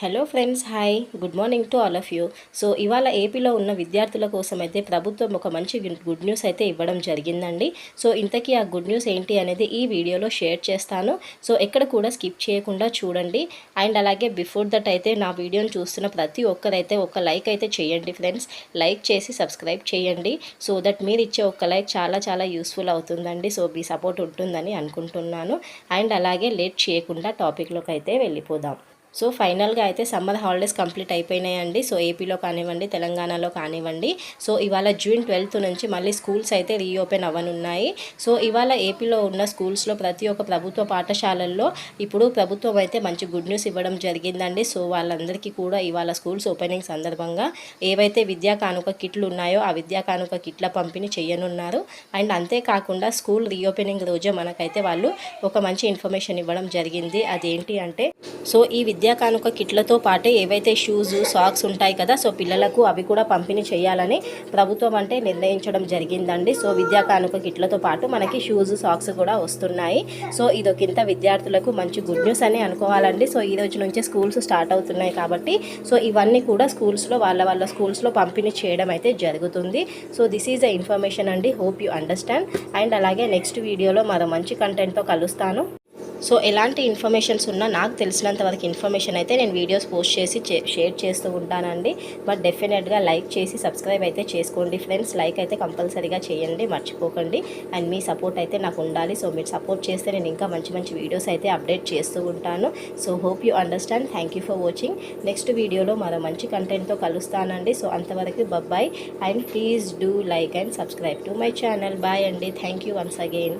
Hello friends hi good morning to all of you so ఇవాళ ఏపీలో ఉన్న విద్యార్థుల కోసం అయితే ప్రభుత్వం ఒక మంచి గుడ్ న్యూస్ అయితే ఇవ్వడం జరిగిందండి. సో ఇంతకీ ఆ గుడ్ న్యూస్ ఏంటి అనేది ఈ వీడియోలో షేర్ చేస్తాను. సో ఎక్కడ కూడా స్కిప్ చేయకుండా చూడండి. అండ్ అలాగే బిఫోర్ దట్ అయితే నా వీడియోని చూస్తున్న ప్రతి ఒక్కరైతే ఒక లైక్ అయితే చేయండి ఫ్రెండ్స్ లైక్ చేసి సబ్స్క్రైబ్ చేయండి. సో దట్ మీరు ఇచ్చే ఒక లైక్ చాలా చాలా యూస్ఫుల్ అవుతుందండి. సో మీ సపోర్ట్ ఉంటుందని అనుకుంటున్నాను. అండ్ అలాగే లేట్ చేయకుండా టాపిక్లోకి అయితే వెళ్ళిపోదాం. సో ఫైనల్గా అయితే సమ్మర్ హాలిడేస్ కంప్లీట్ అయిపోయినాయండి. సో ఏపీలో కానివ్వండి తెలంగాణలో కానివ్వండి. సో ఇవాళ జూన్ ట్వెల్త్ నుంచి మళ్ళీ స్కూల్స్ అయితే రీఓపెన్ అవ్వనున్నాయి. సో ఇవాళ ఏపీలో ఉన్న స్కూల్స్లో ప్రతి ఒక్క ప్రభుత్వ పాఠశాలల్లో ఇప్పుడు ప్రభుత్వం అయితే మంచి గుడ్ న్యూస్ ఇవ్వడం జరిగిందండి. సో వాళ్ళందరికీ కూడా ఇవాళ స్కూల్స్ ఓపెనింగ్ సందర్భంగా ఏవైతే విద్యా కానుక కిట్లు ఉన్నాయో ఆ విద్యా కానుక కిట్ల పంపిణీ చేయనున్నారు. అండ్ అంతేకాకుండా స్కూల్ రీఓపెనింగ్ రోజే మనకైతే వాళ్ళు ఒక మంచి ఇన్ఫర్మేషన్ ఇవ్వడం జరిగింది. అదేంటి అంటే సో ఈ విద్యా కానుక కిట్లతో పాటే ఏవైతే షూస్ సాక్స్ ఉంటాయి కదా సో పిల్లలకు అవి కూడా పంపిణీ చేయాలని ప్రభుత్వం అంటే నిర్ణయించడం జరిగిందండి. సో విద్యా కానుక కిట్లతో పాటు మనకి షూస్ సాక్స్ కూడా వస్తున్నాయి. సో ఇదొకింత విద్యార్థులకు మంచి గుడ్ న్యూస్ అని అనుకోవాలండి. సో ఈ రోజు నుంచి స్కూల్స్ స్టార్ట్ అవుతున్నాయి కాబట్టి సో ఇవన్నీ కూడా స్కూల్స్లో వాళ్ళ వాళ్ళ స్కూల్స్లో పంపిణీ చేయడం అయితే జరుగుతుంది. So this is a information అండి. Hope you understand. అండ్ అలాగే నెక్స్ట్ వీడియోలో మరో మంచి కంటెంట్తో కలుస్తాను. సో ఎలాంటి ఇన్ఫర్మేషన్స్ ఉన్నా నాకు తెలిసినంత వరకు ఇన్ఫర్మేషన్ అయితే నేను వీడియోస్ పోస్ట్ చేసి షేర్ చేస్తూ ఉంటానండి. బట్ డెఫినెట్గా లైక్ చేసి సబ్స్క్రైబ్ అయితే చేసుకోండి ఫ్రెండ్స్. లైక్ అయితే కంపల్సరీగా చేయండి మర్చిపోకండి. అండ్ మీ సపోర్ట్ అయితే నాకు ఉండాలి. సో మీరు సపోర్ట్ చేస్తే నేను ఇంకా మంచి మంచి వీడియోస్ అయితే అప్డేట్ చేస్తూ ఉంటాను. So hope you understand. Thank you for watching. Next వీడియోలో మరో మంచి కంటెంట్తో కలుస్తానండి. సో అంతవరకు బబ్బాయ్. And please do like and subscribe to my channel. Bye అండి. Thank you once again.